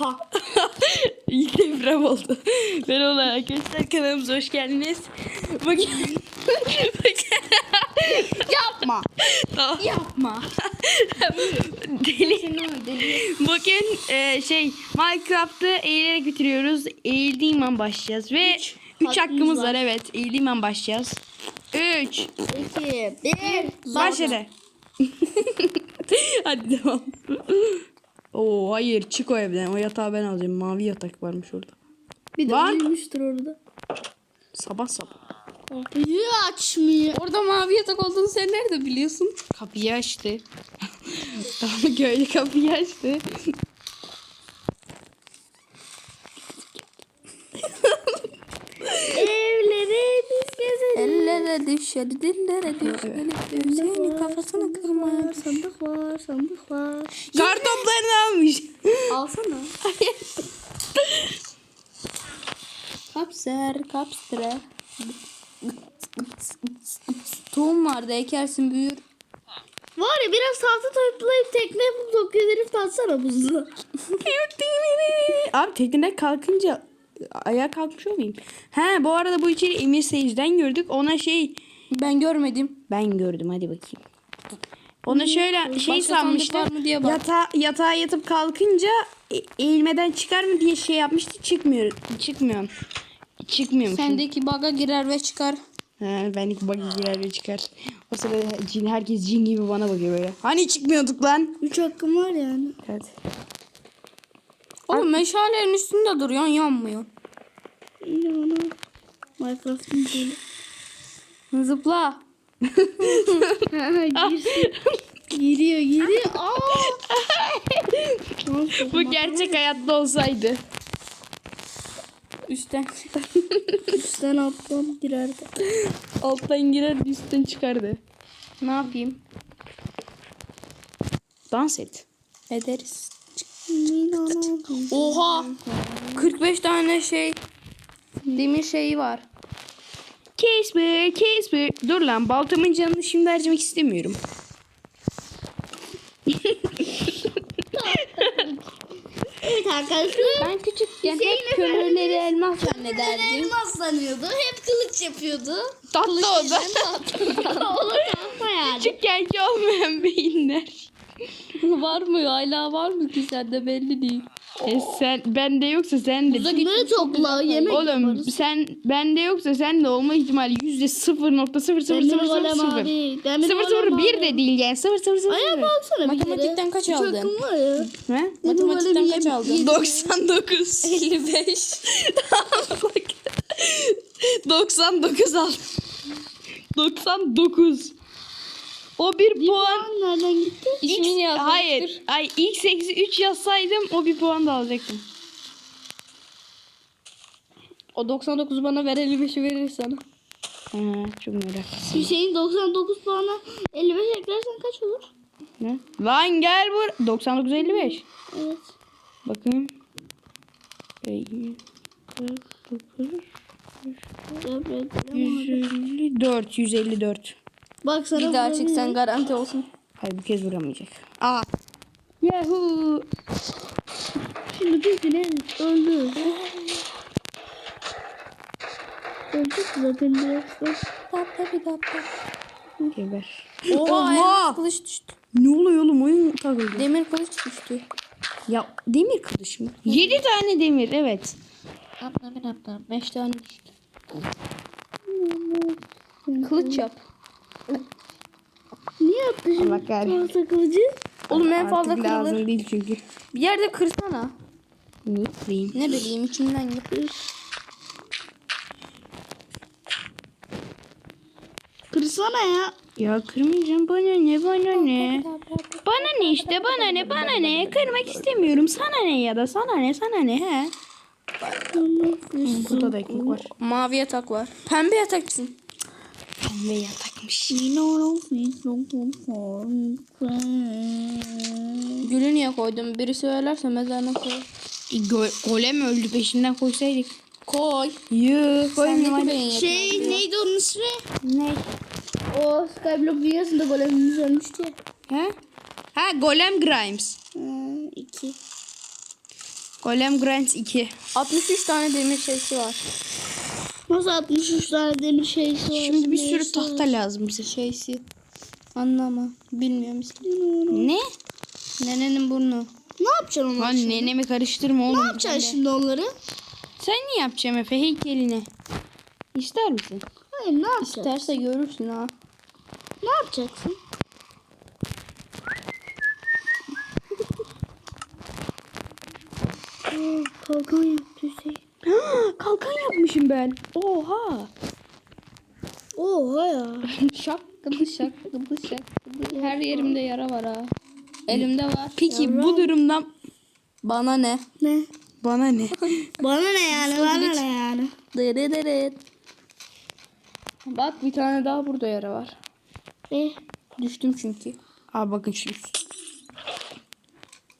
Oha. İlk deprem oldu. Merhaba arkadaşlar kanalımıza hoş geldiniz. Bugün... Yapma. Tamam. Yapma. Deli. Bugün e, şey Minecraft'ı eğilerek bitiriyoruz. Eğildiğim an başlayacağız ve 3 hakkımız hakkımız var. var. evet. Eğildiğim an başlayacağız. 3 İki. Bir. Başladı. Hadi devam. Oo hayır çık o evden. O yatağı ben alacağım. Mavi yatak varmış orada. Bir de Var. uyumuştur orada. Sabah sabah. Kapıyı açmıyor. Orada mavi yatak olduğunu sen nerede biliyorsun? Kapıyı açtı. tamam köylü kapıyı açtı. Ellere düşer, dillere düşer. Senin kafasını kırmaya. Sandık var, sandık var. Kartoplarını almış. Alsana. Kapser, kapstre. Tohum vardı ekersin büyür. Var ya biraz tahta toplayıp tekne yapıp dokuyup tatsana buzlu. Abi tekneden kalkınca ayağa kalkmış olmayayım. He bu arada bu içeri Emir Seyirci'den gördük. Ona şey Ben görmedim. ben gördüm hadi bakayım. Ona şöyle şey Başka sanmıştı. mı diye bak. Yata, yatağa yatıp kalkınca e- eğilmeden çıkar mı diye şey yapmıştı. Çıkmıyor. Çıkmıyor. Çıkmıyormuş. Sendeki baga girer ve çıkar. He, benlik bug girer ve çıkar. O sırada cin, herkes cin gibi bana bakıyor böyle. Hani çıkmıyorduk lan? Üç hakkım var yani. Evet. Oğlum meşalerin üstünde duruyorsun yanmıyor. Yine onu Minecraft'ın böyle. Zıpla. Girsin. Giriyor, giriyor. Aa! Bu gerçek hayatta olsaydı. Üstten. Üstten alttan girerdi. Alttan girer üstten çıkardı. ne yapayım? Dans et. Ederiz. Oha. 45 tane şey. Demir şeyi var. Casper, Casper. Dur lan baltamın canını şimdi harcamak istemiyorum. Evet arkadaşlar. Ben küçükken Hüseyin hep kömürleri elmas zannederdim. elmas sanıyordu. Hep kılıç yapıyordu. Tatlı o da. Oğlum yapma yani. Küçükkenki olmayan beyinler. Var mı? Hala var mı ki sende belli değil. E sen bende yoksa sen de. Bunları topla yemek Oğlum yaparız. sen bende yoksa sen de olma ihtimali yüzde sıfır nokta sıfır sıfır sıfır sıfır sıfır. Sıfır sıfır bir de değil yani sıfır sıfır sıfır Ayağa baksana bir kere. Matematikten kaç aldın? hakkım var ya. He? Matematikten kaç aldın? yedi. 99. 55. 99 al. 99. O bir puan. Nereden gitti? İsmini yazmıştır. Hayır. Ay ilk 8'i 3 yazsaydım o bir puan da alacaktım. O 99 bana ver 55'i verir sana. Ha, çok merak. Hüseyin 99 puana 55 eklersen kaç olur? Ne? Lan gel bur. 99 55. Evet. Bakayım. Ee, 49 Evet. 154 154. Bak sana Bir daha çıksan garanti olsun. Hayır bu kez vuramayacak. Aa. Yahoo. Şimdi birbirine öldü. Öldük zaten birazdan. Geber. Oha, Oha! elmas kılıç düştü. Ne oluyor oğlum oyun takıldı. Demir kılıç düştü. Ya demir kılıç mı? 7 tane demir evet. 5 tane düştü. Kılıç yap. Niye attı şimdi? Allah kahretsin. Kılıcı. Oğlum en Artık fazla kırılır. lazım değil çünkü. Bir yerde kırsana. Ne diyeyim? Ne bileyim içimden geçiyor. Kırsana ya. Ya kırmayacağım bana ne bana ne. Bana ne işte bana ne bana ne. Kırmak istemiyorum. Sana ne ya da sana ne sana ne he. Burada da ekmek var. Mavi yatak var. Pembe yatakçısın. Pembe yatakmış. Gülü niye koydum? Biri söylerse mezarına koy. Go- golem öldü peşinden koysaydık. Koy. Yuh yetmez Şey neydi onun ismi? Ne? O Skyblock dünyasında golemimiz ölmüştü. He? Ha Golem Grimes. Ha, iki. Golem Grant 2. 63 tane demir şeysi var. Nasıl 63 tane demir şeysi var. Şimdi bir sürü tahta lazım bize. Şeysi. Anlama. Bilmiyorum. Ne? Nenenin burnu. Ne yapacaksın onları Lan şimdi? nenemi karıştırma oğlum. Ne yapacaksın şimdi onları? Sen ne yapacaksın Efe heykeline? İster misin? Hayır ne yapacaksın? İsterse görürsün ha. Ne yapacaksın? Oo, Kalkan yaptı Hüseyin. Kalkan yapmışım ben. Oha. Oha ya. şakkıdı şakkıdı şakkıdı. Her yerimde yara var ha. Elimde var. Peki bu durumdan Bana ne? Ne? bana ne? Bana ne yani? Bana ne yani? Dırı dırı. Bak bir tane daha burada yara var. Eh. Düştüm çünkü. Al bakın şimdi.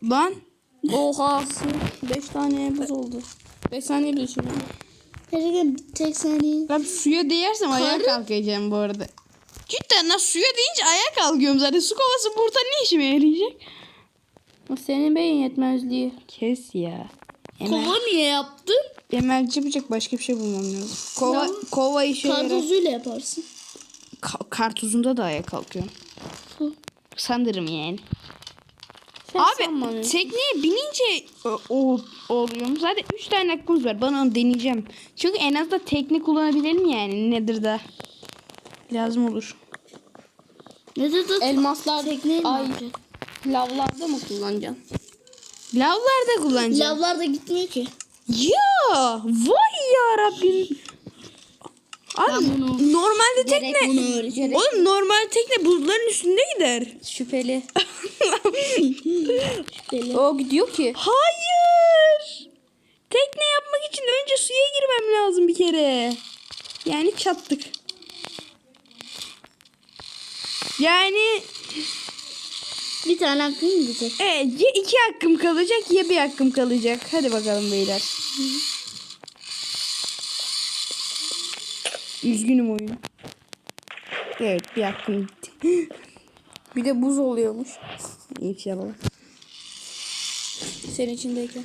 Lan Oha. 5 tane buz oldu. 5 saniye düşürdüm. Perege bir tek saniye. ben suya değersem ayağa kalkacağım bu arada. Cidden lan suya deyince ayağa kalkıyorum zaten. Su kovası burada ne işime yarayacak? O senin beyin yetmezliği. Kes ya. Emel, Kova niye yaptın? emelci bıçak başka bir şey bulmam lazım. Kova, Ya. kova işe yarar. Kartozuyla yaparsın. Ka- kartuzunda da ayağa kalkıyorum. Sanırım yani. Sen Abi tekneye binince o, o- oluyorum. Zaten 3 tane hakkımız var. Bana onu deneyeceğim. Çünkü en az da tekne kullanabilelim yani. Nedir da. Lazım olur. Ne dedi? Elmaslar Tekneyi ay lavlarda mı kullanacaksın? Lavlar da kullanacağım. Lavlar da gitmiyor ki. Ya vay ya Rabbim. Abi Ben bunu- normalde tekne bunu. Oğlum normal tekne buzların üstünde gider. Şüpheli. Şüpheli. O gidiyor ki. Hayır. Tekne yapmak için önce suya girmem lazım bir kere. Yani çattık. Yani Bir tane hakkın gidecek. evet, ya iki hakkım kalacak ya bir hakkım kalacak. Hadi bakalım beyler. Üzgünüm oyun. Evet bir hakkım gitti. Bir de buz oluyormuş. İnşallah. Senin içindeyken.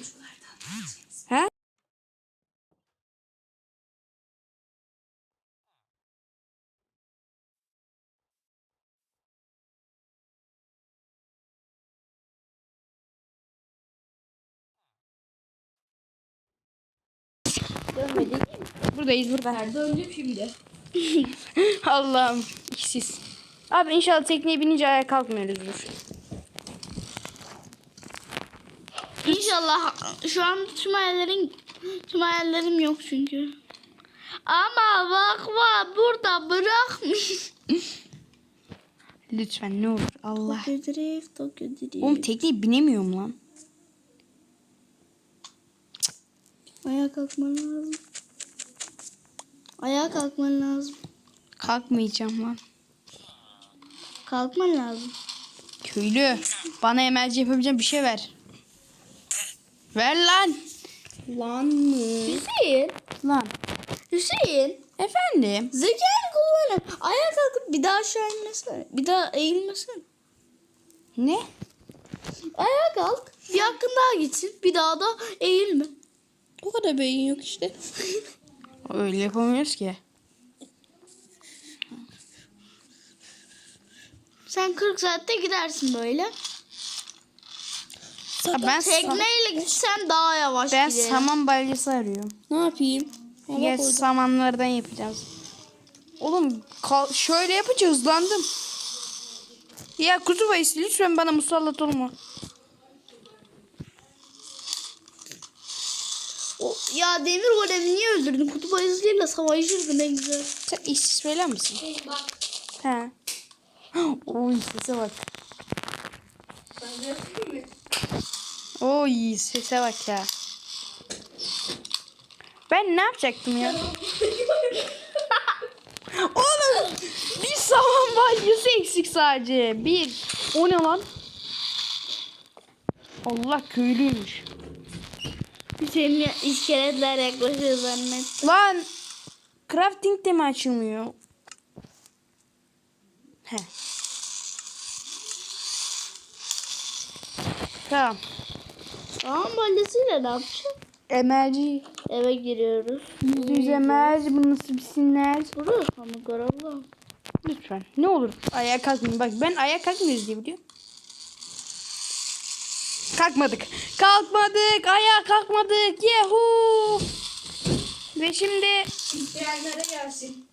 Buradayız burada. Döndüm şimdi. Allah'ım işsiz. Abi inşallah tekneye binince ayağa kalkmıyoruzdur. İnşallah şu an tüm hayallerim tüm hayallerim yok çünkü. Ama bak bak burada bırakmış. Lütfen ne olur Allah. Tokyo Drift, Tokyo Drift. Oğlum tekneye binemiyorum lan. Ayağa kalkman lazım. Ayağa kalkman lazım. Kalkmayacağım lan. Kalkman lazım. Köylü bana emelci yapabileceğim bir şey ver. Ver lan. Lan mı? Hüseyin. Lan. Hüseyin. Efendim. Zekanı kullanın. Ayağa kalkıp bir daha aşağı inmesene. Bir daha eğilmesene. Ne? Ayağa kalk. Bir hakkın daha gitsin. Bir daha da eğilme. O kadar beyin yok işte. Öyle yapamıyoruz ki. Sen 40 saatte gidersin böyle. Ha, ben Tekneyle gitsen daha yavaş ben giderim. saman balyası arıyorum. Ne yapayım? Ya koydum. samanlardan yapacağız. Oğlum şöyle yapınca hızlandım. Ya kutu bayısı lütfen bana musallat olma. O, ya demir golemi niye öldürdün? Kutup ayısıyla savaşırdın ne güzel. Sen işsiz falan mısın? He. Oy sese bak. Oy sese bak ya. Ben ne yapacaktım ya? Oğlum bir saman balyası eksik sadece. Bir. O ne lan? Allah köylüymüş. Hüseyin'le iskeletler yaklaşıyor zannet. Lan crafting de mi açılmıyor? He. Tamam. Saman balyasıyla ne yapacağız? Emerci. Eve giriyoruz. Yüz emerci. Bu nasıl bir sinir? Burası hamur Allah. Lütfen. Ne olur ayağa kalkmayın. Bak ben ayağa kalkmıyoruz diye biliyorum. Kalkmadık. Kalkmadık. Ayağa kalkmadık. Yehu. Ve şimdi Diğerlere gelsin.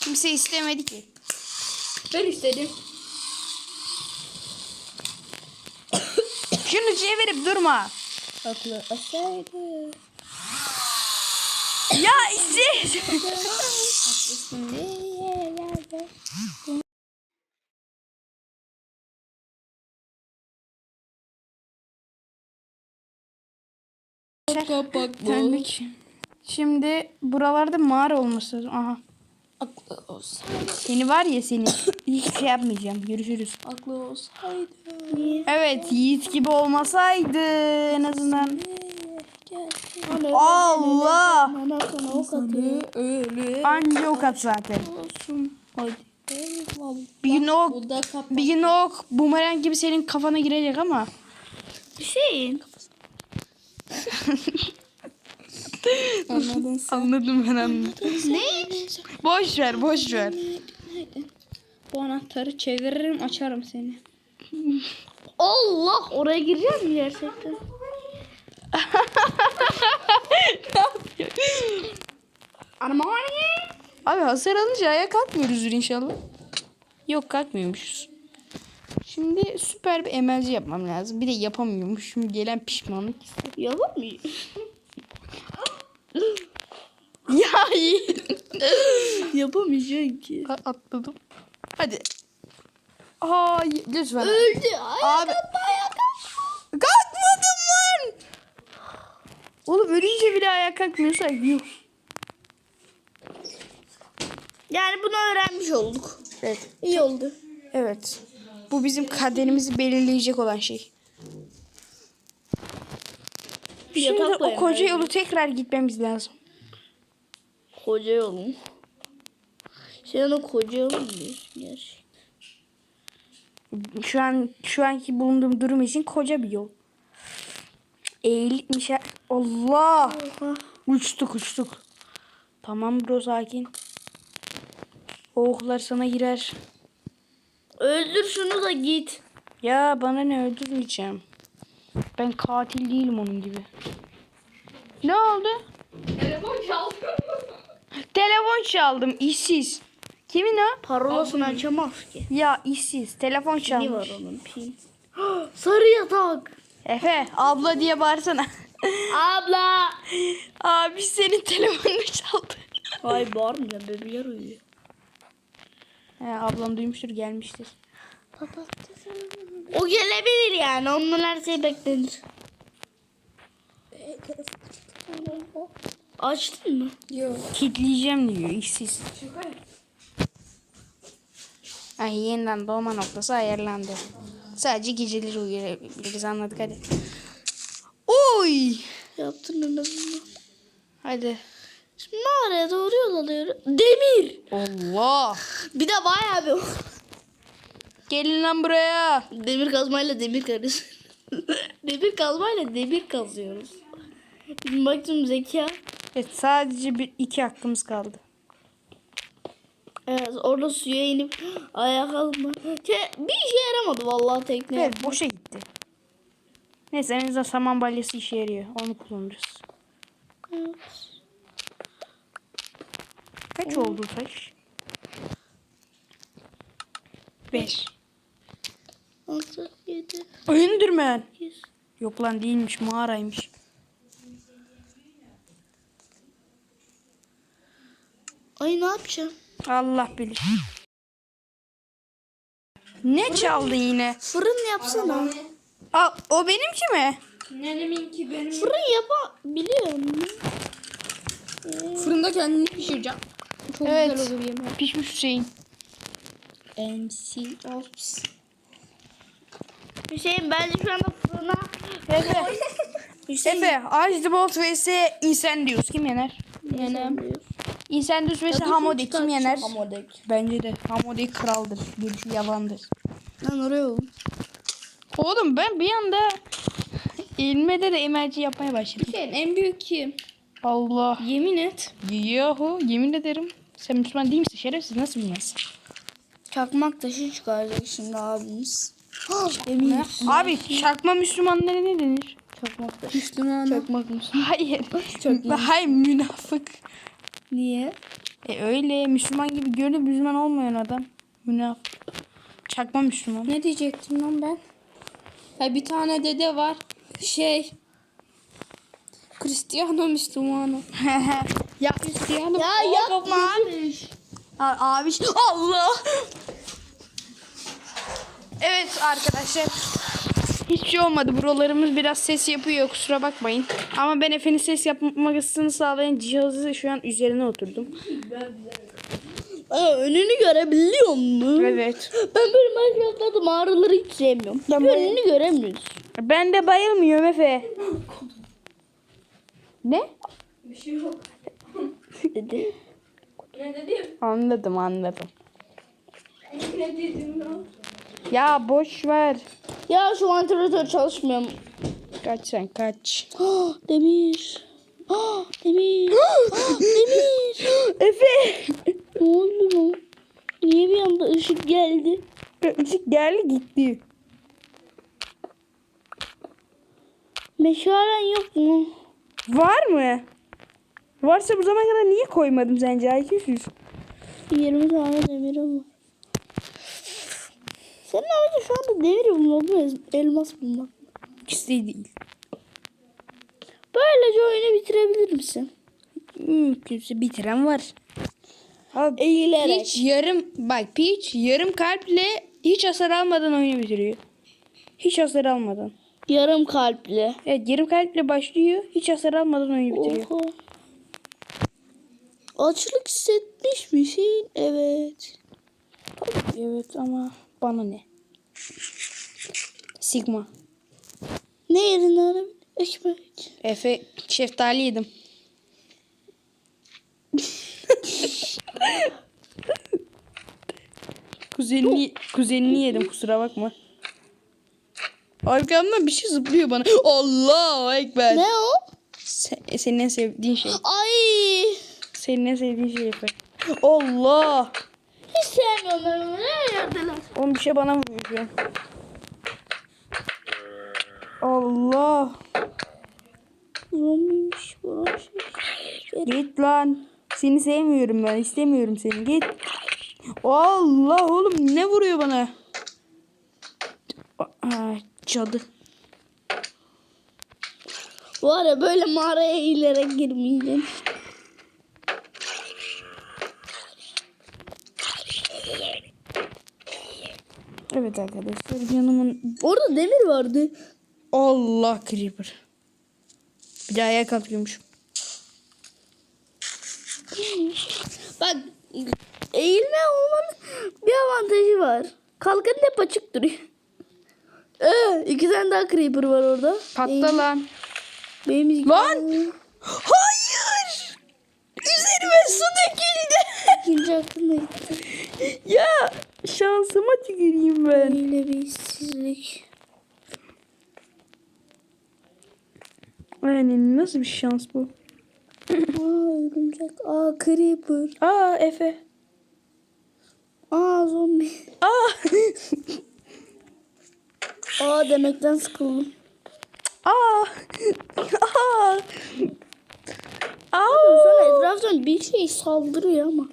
kimse istemedi ki. Ben istedim. Şunu çevirip durma. Aklı asaydı. Ya işte. Kapak Terlik. Şimdi buralarda mağara olması lazım. Aha. Aklı olsaydı. Seni var ya seni. Hiç şey yapmayacağım. Görüşürüz. Aklı olsaydı. Evet Yiğit gibi olmasaydı en azından. Gel. Allah. Anca ok at zaten. olsun. Hadi. Eyvallah. Bir gün ok, bir gün ok bumerang gibi senin kafana girecek ama. Hüseyin. Anladın sen. Anladım ben anladım. Ne? Boş ver boş ver. Bu anahtarı çeviririm açarım seni. Allah oraya gireceğim mi gerçekten? Abi hasar alınca ayağa kalkmıyoruzdur inşallah. Yok kalkmıyormuşuz. Şimdi süper bir emelci yapmam lazım. Bir de yapamıyormuşum. Gelen pişmanlık. Yapamıyor. ya iyi. Yapamayacaksın ki. A- Atladım. Hadi. Hayır lütfen. Öldü. Ay. Abi. Kalkmadım lan. Oğlum ölünce bile ayağa kalkmıyorsa yuh. Yani bunu öğrenmiş olduk. Evet. İyi oldu. Evet. Bu bizim kaderimizi belirleyecek olan şey. Şimdi o koca yolu tekrar gitmemiz lazım. Koca yolum. Sen o koca yolum diyorsun gerçekten. Şu an şu anki bulunduğum durum için koca bir yol. Eğilmiş. Allah. Oha. Uçtuk uçtuk. Tamam bro sakin. O oklar sana girer. Öldür şunu da git. Ya bana ne öldürmeyeceğim. Ben katil değilim onun gibi. Ne oldu? Telefon çaldı. Telefon çaldım işsiz. Kimin o? Parolasını açamaz ki. Ya işsiz. Telefon Ne çalmış. var onun pin? Sarı yatak. Efe abla diye bağırsana. Abla. Abi senin telefonunu çaldı. Ay bağırmayacağım bebeğler uyuyor. He, ablam duymuştur gelmiştir. O gelebilir yani. Ondan her şey beklenir. Açtın mı? Yok. Kitleyeceğim diyor işsiz. Ay yeniden doğma noktası ayarlandı. Sadece geceleri uyuyabiliriz anladık hadi. Oy! Yaptın azından. Hadi. Şimdi mağaraya doğru yol alıyorum. Demir. Allah! Bir de bayağı bir Gelin lan buraya. demir kazmayla demir karısı. demir kazmayla demir kazıyoruz. Bizim baktım zeka. Evet sadece bir iki hakkımız kaldı. Evet orada suya inip ayağa kalkma. Ke- Bir işe yaramadı vallahi tekne. Evet boşa gitti. Neyse en azından saman balyası işe yarıyor. Onu kullanırız. Evet. Kaç oldu taş? Beş. Altı, yedi, Öndürmen. sekiz. Yok lan değilmiş mağaraymış. Ay ne yapacağım? Allah bilir. Ne çaldın yine? Fırın yapsana. Aa, o benimki mi? Neneminki benim. Fırın yapabiliyor musun? Fırında kendini pişireceğim. Çok Evet. güzel olur yemek. Pişmiş Hüseyin. MC Ops. Hüseyin bence şu anda fırına Efe. Hüseyin Efe. Ice the Bolt vs Incendius. Kim yener? Nenem. Incendius vs Hamodek. Kim yener? Hamodek. Bence de. Hamodek kraldır. Gerisi yalandır. Lan oraya oğlum. Oğlum ben bir anda ilmede de emelci yapmaya başladım. Sen en büyük kim? Allah. Yemin et. Yahu yemin ederim. Sen Müslüman değil misin? Şerefsiz nasıl bilmezsin? Çakmak taşı çıkaracak şimdi abimiz. Emir. Abi çakma Müslümanlara ne denir? Çakmak taşı. Müslüman. Çakmak Müslüman. Hayır. Hayır münafık. Niye? E öyle Müslüman gibi görünüp Müslüman olmayan adam. Münafık. Çakma Müslüman. Ne diyecektim lan ben? Ha, bir tane dede var. Şey. Cristiano Müslümanı. ya Cristiano. Ya yapma abi. abi Allah. Evet arkadaşlar. Hiçbir şey olmadı. Buralarımız biraz ses yapıyor. Kusura bakmayın. Ama ben Efe'nin ses yapmasını sağlayan cihazı şu an üzerine oturdum. Aa, önünü görebiliyor musun? Evet. Ben böyle Minecraft'ta mağaraları hiç sevmiyorum. Ben böyle- önünü göremiyoruz. Ben de bayılmıyorum Efe. Ne? Dedi. Ne dedim? Anladım anladım. Ne dedim lan? Ya boş ver. Ya şu vantilatör çalışmıyor? Kaç sen kaç. Ah, Demir. Ah, Demir. Ah, Demir. Efe. Ne oldu mu? Niye bir anda ışık geldi? Işık geldi gitti. Meşalen yok mu? Var mı? Varsa bu zamana kadar niye koymadım sence IQ'suz? 20 tane demirim var. Senin amacın şu anda demir bulmak mı? Elmas bulmak. İkisi de değil. Böylece oyunu bitirebilir misin? Mümkünse bitiren var. Abi, Eğilerek. Peach yarım bak Peach yarım kalple hiç hasar almadan oyunu bitiriyor. Hiç hasar almadan. Yarım kalpli. Evet yarım kalple başlıyor. Hiç hasar almadan oyunu bitiriyor. Oha. Açlık hissetmiş misin? Evet. Evet ama bana ne? Sigma. Ne yerine araba? Ekmek. Efe şeftali yedim. kuzenini, kuzenini yedim kusura bakma. Arkamdan bir şey zıplıyor bana. Allah ekber. Ne o? Sen, senin en sevdiğin şey. Ay. Senin en sevdiğin şey Efe. Allah. Hiç sevmiyorum ben onu. Ne yerdeler? Oğlum bir şey bana vuruyor şu an. Allah. Zombiymiş bu. Git lan. Seni sevmiyorum ben. İstemiyorum seni. Git. Allah oğlum ne vuruyor bana? Aa, cadı. Var ya böyle mağaraya eğilerek girmeyeceğim. Evet arkadaşlar yanımın Orada demir vardı. Allah creeper. Bir daha ayağa kalkıyormuş. Bak eğilme olmanın bir avantajı var. Kalkan hep açık duruyor. Ee, iki tane daha creeper var orada. Patla lan. Benim iki Lan! tane- Hayır. Üzerime su döküldü. İkinci aklımda gitti. Ya şansıma tüküreyim ben. Böyle bir işsizlik. Yani nasıl bir şans bu? Aa örümcek. Aa creeper. Aa Efe. Aa zombi. Aa. Aa demekten sıkıldım. Aa. Aa. Aa. Sonra etraftan bir şey saldırıyor ama.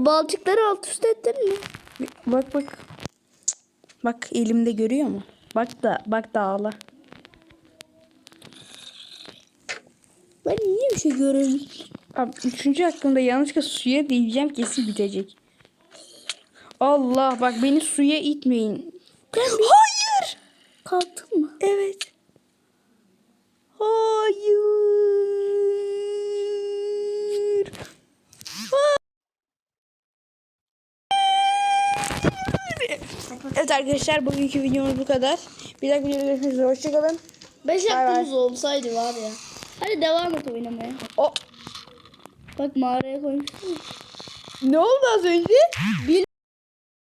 O balçıkları alt üst ettin mi? Bak bak. Bak elimde görüyor mu? Bak da bak da ağla. Ben niye bir şey göremiyorum? Abi üçüncü hakkında yanlışlıkla suya değeceğim kesin bitecek. Allah bak beni suya itmeyin. Hayır. Kalktın mı? Evet. Hayır. Hayır. Evet arkadaşlar bugünkü videomuz bu kadar. Bir dahaki videoda görüşmek üzere. Hoşçakalın. 5 Bay bay. hakkımız olsaydı var ya. Hadi devam et oynamaya. O Bak mağaraya koymuşsun. ne oldu az önce?